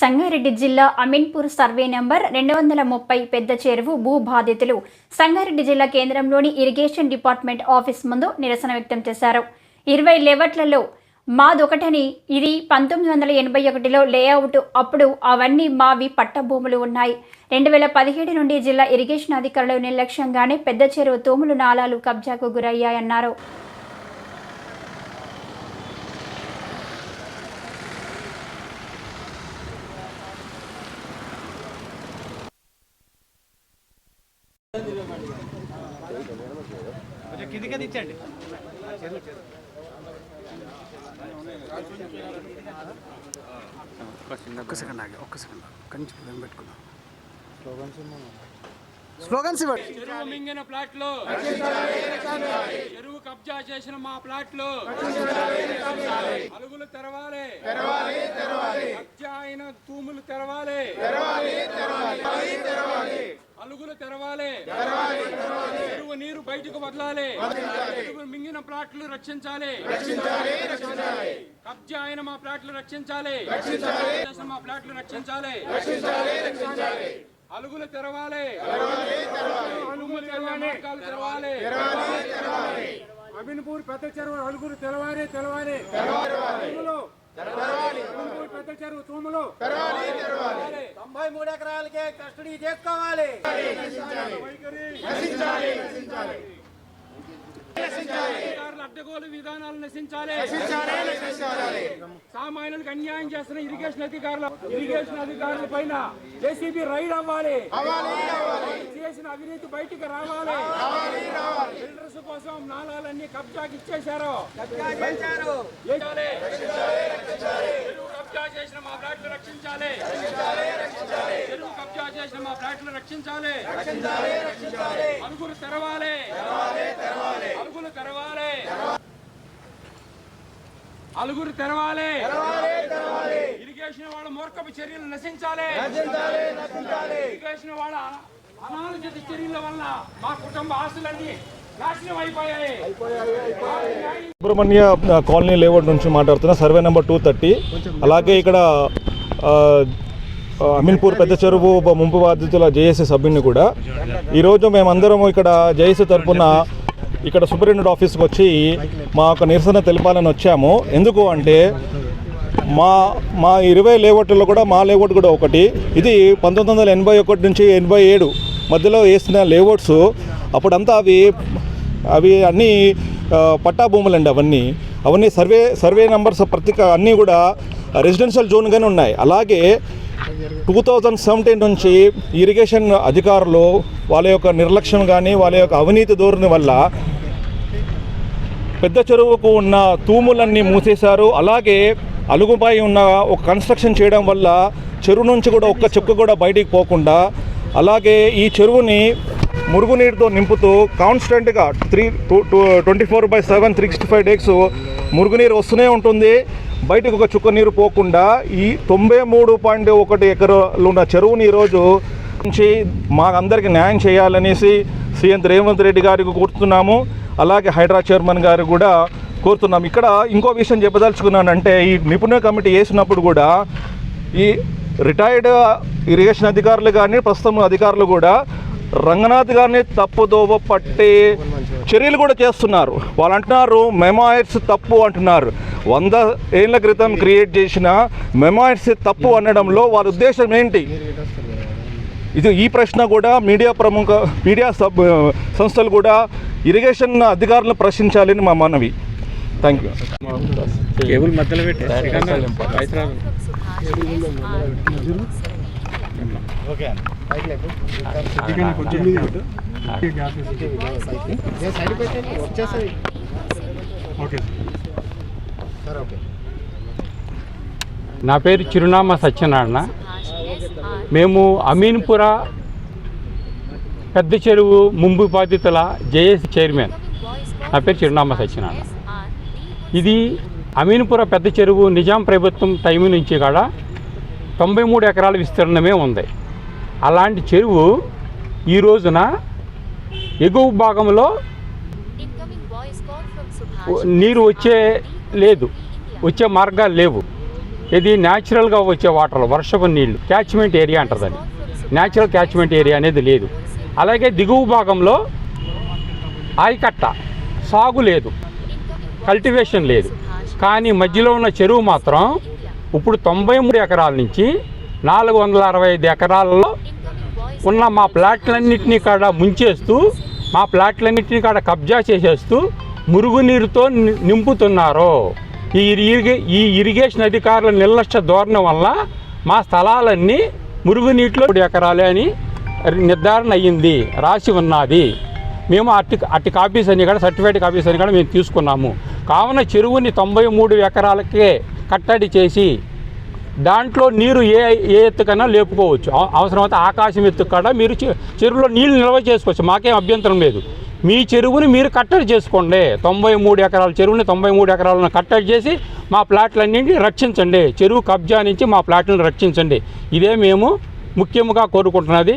సంగారెడ్డి జిల్లా Ameenpur survey number రెండు వందల ముప్పై పెద్ద చెరువు భూ బాధితులు. సంగారెడ్డి జిల్లా కేంద్రంలోని ఇరిగేషన్ డిపార్ట్మెంట్ ఆఫీస్ ముందు నిరసన వ్యక్తం చేశారు. ఇరవై లెవెట్లలో మాదొకటని ఇది పంతొమ్మిది వందల ఎనభై ఒకటిలో లేఅవుట్. అప్పుడు అవన్నీ మావి పట్ట భూములు ఉన్నాయి. రెండు వేల పదిహేడు నుండి జిల్లా ఇరిగేషన్ అధికారులు నిర్లక్ష్యంగానే పెద్ద చెరువు తోములు నాలాలు కబ్జాకు గురయ్యాయన్నారు. కొంచెం కిందికే దించండి ఒక్క సెకండ్ ఆగి ఒక్క సెకండ్ ఒక్క నుంచి ఏం పెట్టుకుందాం. స్లోగన్స్ ఇవ్వండి చెరువు మింగిన ప్లాట్లు చెరువు కబ్జా చేసిన మా ప్లాట్లు అలుగులు తెరవాలి కబ్జా అయిన తూములు తెరవాలి అలుగులు తెరవాలి బయటకు వదలాలి. మింగిన ప్లాట్లు రక్షించాలి. కబ్జా అయిన మా ప్లాట్లు రక్షించాలి. మా ప్లాట్లు రక్షించాలి. అలుగులు తెరవాలి. తెరవాలి మార్గాలు తెరవాలి. అబిన్పూర్ పెద్ద చెరువు తెరవాలి తూములు. అబిన్పూర్ పెద్ద చెరువు తూములు. తొంభై మూడు ఎకరాలకే కస్టడీ చేసుకోవాలి. అడ్డగోలు విధానాలు నశించాలి. సామాన్యులకు అన్యాయం చేస్తున్న ఇరిగేషన్ అధికారుల ఇరిగేషన్ అధికారుల పైన జేసీబీ రైడ్ అవ్వాలి. చేసిన అవినీతి బయటికి రావాలి. బిల్డర్స్ కోసం నాళాలన్నీ కబ్జాకి ఇచ్చేశారు. కబ్జా చేసిన మా ఫ్లాట్లు రక్షించాలి. చెరువు కబ్జా చేసిన మా ఫ్లాట్లు రక్షించాలి. అలుగులు తెరవాలి. అలుగులు తెరవాలి. అలుగురు తెరవాలి. ఇరిగేషన్ వాళ్ళ మూర్ఖపు చర్యలు నశించాలి. ఇరిగేషన్ వాళ్ళ అనాలోచిత చర్యల వల్ల మా కుటుంబ ఆస్తులన్నీ సుబ్రహ్మణ్య కాలనీ లేఅవుట్ నుంచి మాట్లాడుతున్నా. Survey number two thirty. అలాగే ఇక్కడ అమిన్పూర్ అమీన్పూర్ పెద్ద చెరువు ముంపు బాధితుల జేఏసీ సభ్యుని కూడా. ఈరోజు మేమందరం ఇక్కడ జేఏసీ తరఫున ఇక్కడ సూపరింటెండెంట్ ఆఫీస్కి వచ్చి మా యొక్క నిరసన తెలపాలని వచ్చాము. ఎందుకు అంటే మా మా ఇరవై లేఅవుట్లో కూడా మా లేఅవుట్ కూడా ఒకటి. ఇది పంతొమ్మిది వందల ఎనభై ఒకటి నుంచి ఎనభై ఏడు మధ్యలో వేసిన లేఅవుట్స్ అప్పుడంతా అవి అవి అన్నీ పట్టా భూములు అండి అవన్నీ. అవన్నీ సర్వే సర్వే నంబర్స్ ప్రతి అన్నీ కూడా రెసిడెన్షియల్ జోన్గానే ఉన్నాయి. అలాగే టూ థౌజండ్ సెవెంటీన్ నుంచి ఇరిగేషన్ అధికారులు వాళ్ళ యొక్క నిర్లక్ష్యం కానీ వాళ్ళ యొక్క అవినీతి ధోరణి వల్ల పెద్ద చెరువుకు ఉన్న తూములన్నీ మూసేశారు. అలాగే అలుగుపై ఉన్న ఒక కన్స్ట్రక్షన్ చేయడం వల్ల చెరువు నుంచి కూడా ఒక్క చెక్కు కూడా బయటికి పోకుండా అలాగే ఈ చెరువుని మురుగునీటితో నింపుతూ కాన్స్టెంట్గా three two two twenty four by seven three sixty five days మురుగునీరు వస్తూనే ఉంటుంది. బయటకు ఒక చుక్క నీరు పోకుండా ఈ తొంభై మూడు పాయింట్ ఒకటి ఎకరాలు ఉన్న చెరువుని ఈరోజు నుంచి మాకందరికి న్యాయం చేయాలనేసి సీఎం రేవంత్ రెడ్డి గారికి కోరుతున్నాము. అలాగే హైడ్రా చైర్మన్ గారు కూడా కోరుతున్నాం ఇక్కడ ఇంకో విషయం చెప్పదలుచుకున్నానంటే ఈ నిపుణుల కమిటీ వేసినప్పుడు కూడా ఈ రిటైర్డ్ ఇరిగేషన్ అధికారులు కానీ ప్రస్తుతం అధికారులు కూడా రంగనాథ్ గారిని తప్పుదోవ పట్టే చర్యలు కూడా చేస్తున్నారు. వాళ్ళు అంటున్నారు మెమాయిర్స్ తప్పు అంటున్నారు. వంద ఏళ్ళ క్రితం క్రియేట్ చేసిన మెమాయిర్స్ తప్పు అనడంలో వాళ్ళ ఉద్దేశం ఏంటి? ఇది ఈ ప్రశ్న కూడా మీడియా ప్రముఖ మీడియా సబ్ సంస్థలు కూడా ఇరిగేషన్ అధికారులను ప్రశ్నించాలని మా మనవి. థ్యాంక్ యూ కేబుల్ మధ్యలో నా పేరు చిరునామా సత్యనారాయణ. మేము అమీన్పుర పెద్ద చెరువు ముంపు బాధితుల జేఏసీ చైర్మన్. నా పేరు చిరునామా సత్యనారాయణ. ఇది అమీన్పుర పెద్ద చెరువు నిజాం ప్రభుత్వం టైం నుంచి కూడా తొంభై మూడు ఎకరాల విస్తీర్ణమే ఉంది. అలాంటి చెరువు ఈ రోజున ఎగువ భాగంలో నీరు వచ్చే లేదు వచ్చే మార్గాలు లేవు. ఇది న్యాచురల్గా వచ్చే వాటర్ వర్షపు నీళ్ళు క్యాచ్మెంట్ ఏరియా అంటారు దాన్ని. న్యాచురల్ క్యాచ్మెంట్ ఏరియా అనేది లేదు. అలాగే దిగువ భాగంలో ఆయకట్ట సాగు లేదు కల్టివేషన్ లేదు. కానీ మధ్యలో ఉన్న చెరువు మాత్రం ఇప్పుడు తొంభై మూడు ఎకరాల నుంచి నాలుగు వందల అరవై ఐదు ఎకరాలలో ఉన్న మా ప్లాట్లన్నింటినీ కాడ ముంచేస్తూ మా ప్లాట్లన్నింటినీ కాడ కబ్జా చేసేస్తూ మురుగునీరుతో నింపుతున్నారు. ఈ ఇరిగే ఈ ఇరిగేషన్ అధికారుల నిర్లక్ష్య ధోరణి వల్ల మా స్థలాలన్నీ మురుగునీటిలో మూడు ఎకరాలే అని నిర్ధారణ అయ్యింది రాసి ఉన్నది. మేము అట్టి అట్టి కాపీస్ అని కూడా సర్టిఫైడ్ కాపీస్ అని కూడా మేము తీసుకున్నాము. కావున చెరువుని తొంభై మూడు ఎకరాలకే కట్టడి చేసి దాంట్లో నీరు ఏ ఏ ఎత్తుకైనా లేపుకోవచ్చు. అవసరమైతే ఆకాశం ఎత్తు కూడా మీరు చె- చెరువులో నీళ్ళు నిల్వ చేసుకోవచ్చు. మాకేం అభ్యంతరం లేదు. మీ చెరువుని మీరు కట్టడి చేసుకోండి. తొంభై మూడు ఎకరాల చెరువుని తొంభై మూడు ఎకరాలను కట్టడి చేసి మా ప్లాట్లన్నింటినీ రక్షించండి. చెరువు కబ్జా నుంచి మా ప్లాట్లను రక్షించండి. ఇదే మేము ముఖ్యంగా కోరుకుంటున్నది.